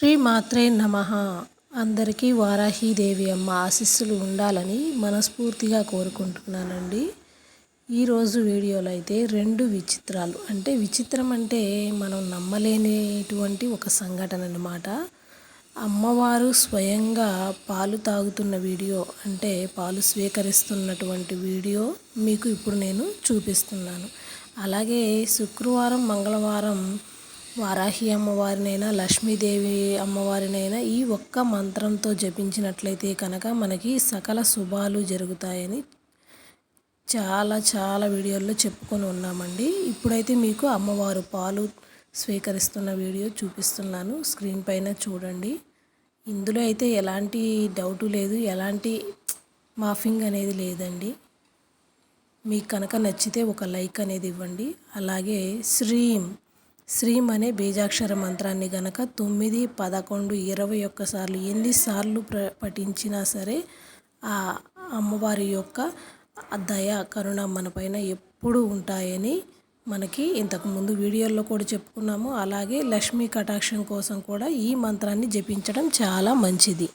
శ్రీ మాత్రే నమ. అందరికీ వారాహీదేవి అమ్మ ఆశీస్సులు ఉండాలని మనస్ఫూర్తిగా కోరుకుంటున్నానండి. ఈరోజు వీడియోలో అయితే రెండు విచిత్రాలు. అంటే విచిత్రం అంటే మనం నమ్మలేనిటువంటి ఒక సంఘటన అన్నమాట. అమ్మవారు స్వయంగా పాలు తాగుతున్న వీడియో అంటే పాలు స్వీకరిస్తున్నటువంటి వీడియో మీకు ఇప్పుడు నేను చూపిస్తున్నాను. అలాగే శుక్రవారం మంగళవారం వారాహి అమ్మవారినైనా లక్ష్మీదేవి అమ్మవారినైనా ఈ ఒక్క మంత్రంతో జపించినట్లయితే కనుక మనకి సకల శుభాలు జరుగుతాయని చాలా చాలా వీడియోల్లో చెప్పుకొని ఉన్నామండి. ఇప్పుడైతే మీకు అమ్మవారు పాలు స్వీకరిస్తున్న వీడియో చూపిస్తున్నాను. స్క్రీన్ పైన చూడండి. ఇందులో అయితే ఎలాంటి డౌటు లేదు. ఎలాంటి మాఫింగ్ అనేది లేదండి. మీకు కనుక నచ్చితే ఒక లైక్ అనేది ఇవ్వండి. అలాగే శ్రీం శ్రీం అనే బీజాక్షర మంత్రాన్ని గనక తొమ్మిది పదకొండు ఇరవై ఒక్కసార్లు ఎన్నిసార్లు ప్ర పఠించినా సరే ఆ అమ్మవారి యొక్క దయ కరుణ మన పైన ఎప్పుడూ ఉంటాయని మనకి ఇంతకుముందు వీడియోల్లో కూడా చెప్పుకున్నాము. అలాగే లక్ష్మీ కటాక్షం కోసం కూడా ఈ మంత్రాన్ని జపించడం చాలా మంచిది.